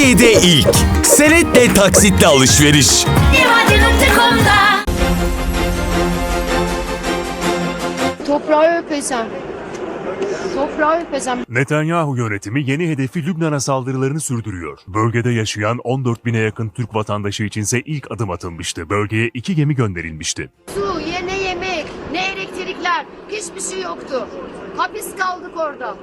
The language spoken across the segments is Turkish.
Türkiye'de ilk. Senetle taksitle alışveriş. Toprağı öpesem. Toprağı öpesem. Netanyahu yönetimi yeni hedefi Lübnan'a saldırılarını sürdürüyor. Bölgede yaşayan 14 bine yakın Türk vatandaşı içinse ilk adım atılmıştı. Bölgeye iki gemi gönderilmişti. Su, ye ne yemek, ne elektrikler. Hiçbir şey yoktu. Hapis kaldık orada.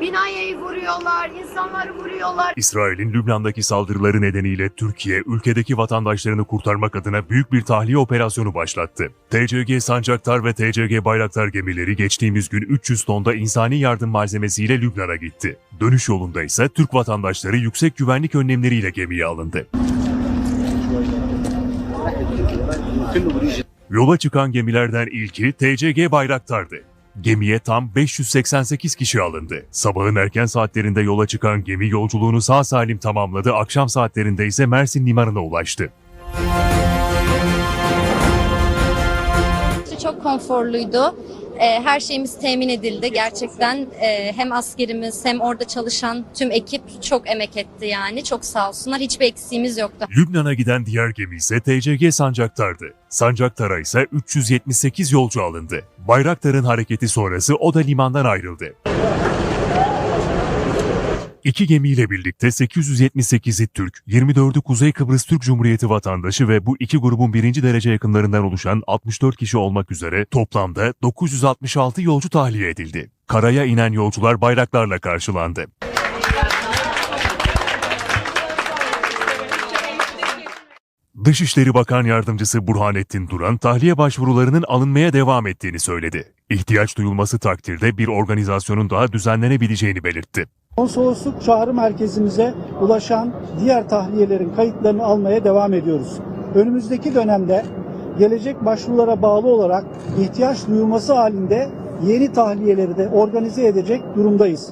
Binayı vuruyorlar, insanları vuruyorlar. İsrail'in Lübnan'daki saldırıları nedeniyle Türkiye, ülkedeki vatandaşlarını kurtarmak adına büyük bir tahliye operasyonu başlattı. TCG Sancaktar ve TCG Bayraktar gemileri geçtiğimiz gün 300 tonda insani yardım malzemesiyle Lübnan'a gitti. Dönüş yolunda ise Türk vatandaşları yüksek güvenlik önlemleriyle gemiye alındı. Yola çıkan gemilerden ilki TCG Bayraktar'dı. Gemiye tam 588 kişi alındı. Sabahın erken saatlerinde yola çıkan gemi yolculuğunu sağ salim tamamladı, akşam saatlerinde ise Mersin limanına ulaştı. Çok konforluydu. Ee, Her şeyimiz temin edildi. Gerçekten e, hem askerimiz hem orada çalışan tüm ekip çok emek etti yani. Çok sağ olsunlar. Hiçbir eksiğimiz yoktu. Lübnan'a giden diğer gemi ise TCG Sancaktar'dı. Sancaktar'a ise 378 yolcu alındı. Bayraktar'ın hareketi sonrası o da limandan ayrıldı. İki gemiyle birlikte 878'i Türk, 24'ü Kuzey Kıbrıs Türk Cumhuriyeti vatandaşı ve bu iki grubun birinci derece yakınlarından oluşan 64 kişi olmak üzere toplamda 966 yolcu tahliye edildi. Karaya inen yolcular bayraklarla karşılandı. Dışişleri Bakan Yardımcısı Burhanettin Duran, tahliye başvurularının alınmaya devam ettiğini söyledi. İhtiyaç duyulması takdirde bir organizasyonun daha düzenlenebileceğini belirtti. Konsolosluk çağrı merkezimize ulaşan diğer tahliyelerin kayıtlarını almaya devam ediyoruz. Önümüzdeki dönemde gelecek başvurulara bağlı olarak ihtiyaç duyulması halinde yeni tahliyeleri de organize edecek durumdayız.